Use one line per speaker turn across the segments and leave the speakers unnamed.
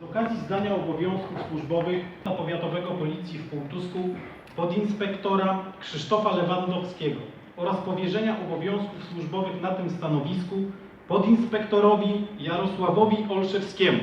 Z okazji zdania obowiązków służbowych powiatowego policji w Półtusku podinspektora Krzysztofa Lewandowskiego oraz powierzenia obowiązków służbowych na tym stanowisku podinspektorowi Jarosławowi Olszewskiemu.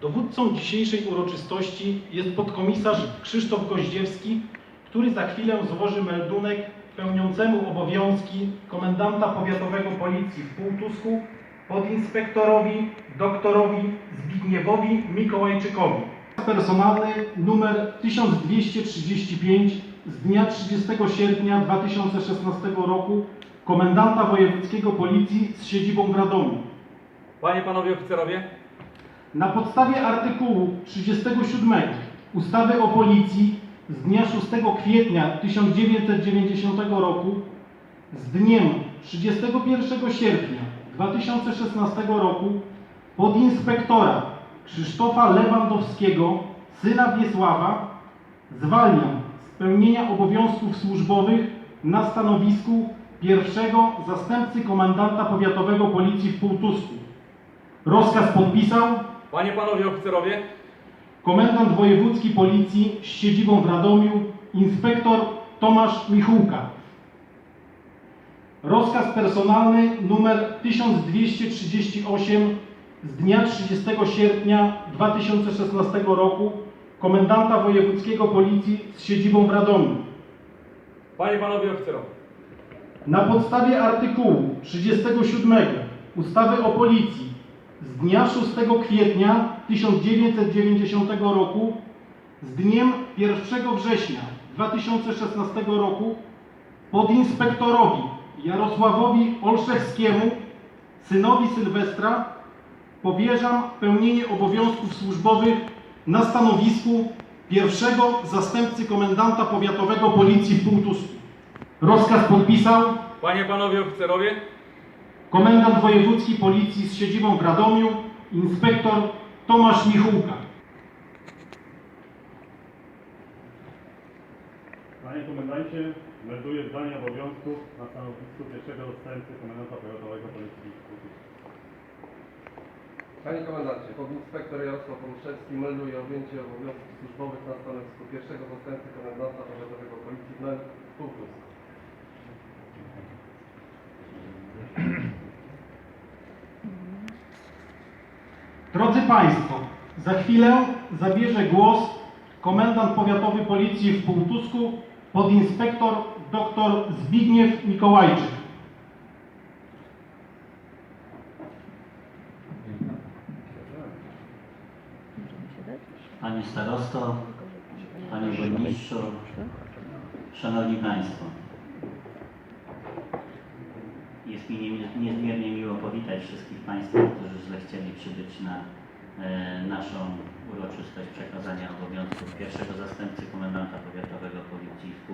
Dowódcą dzisiejszej uroczystości jest podkomisarz Krzysztof Goździewski, który za chwilę złoży meldunek pełniącemu obowiązki komendanta powiatowego policji w Półtusku podinspektorowi doktorowi Zbigniewowi Mikołajczykowi. Personalny numer 1235 z dnia 30 sierpnia 2016 roku komendanta wojewódzkiego policji z siedzibą w Radomiu.
Panie, panowie oficerowie,
Na podstawie artykułu 37 ustawy o policji z dnia 6 kwietnia 1990 roku z dniem 31 sierpnia 2016 roku podinspektora Krzysztofa Lewandowskiego, syna Wiesława, zwalniam z pełnienia obowiązków służbowych na stanowisku pierwszego zastępcy komendanta powiatowego policji w Półtusku. Rozkaz podpisał
panie, panowie oficerowie,
komendant wojewódzki policji z siedzibą w Radomiu, inspektor Tomasz Michułka. Rozkaz personalny numer 1238 z dnia 30 sierpnia 2016 roku komendanta wojewódzkiego policji z siedzibą w Radomiu.
panie, panowie oficerowie,
Na podstawie artykułu 37 ustawy o policji z dnia 6 kwietnia 1990 roku z dniem 1 września 2016 roku podinspektorowi Jarosławowi Olszewskiemu, synowi Sylwestra, powierzam pełnienie obowiązków służbowych na stanowisku pierwszego zastępcy komendanta powiatowego policji w Półtusku. Rozkaz podpisał
panie, panowie oficerowie,
komendant wojewódzki policji z siedzibą w Radomiu, inspektor Tomasz Michułka.
Panie komendancie, melduję zdanie obowiązków na stanowisku pierwszego zastępcy komendanta powiatowego policji w Półtusku.
Panie komendancie, podinspektor Jarosław Olszewski melduje objęcie obowiązków służbowych na stanowisku pierwszego zastępcy komendanta powiatowego policji w Półtusku.
Drodzy Państwo, za chwilę zabierze głos komendant powiatowy policji w Półtusku, podinspektor dr Zbigniew Mikołajczyk.
Panie starosto, panie burmistrzu, szanowni państwo. Jest mi nie- niezmiernie miło powitać wszystkich państwa, którzy zechcieli przybyć na naszą uroczystość przekazania obowiązków pierwszego zastępcy komendanta powiatowego policji w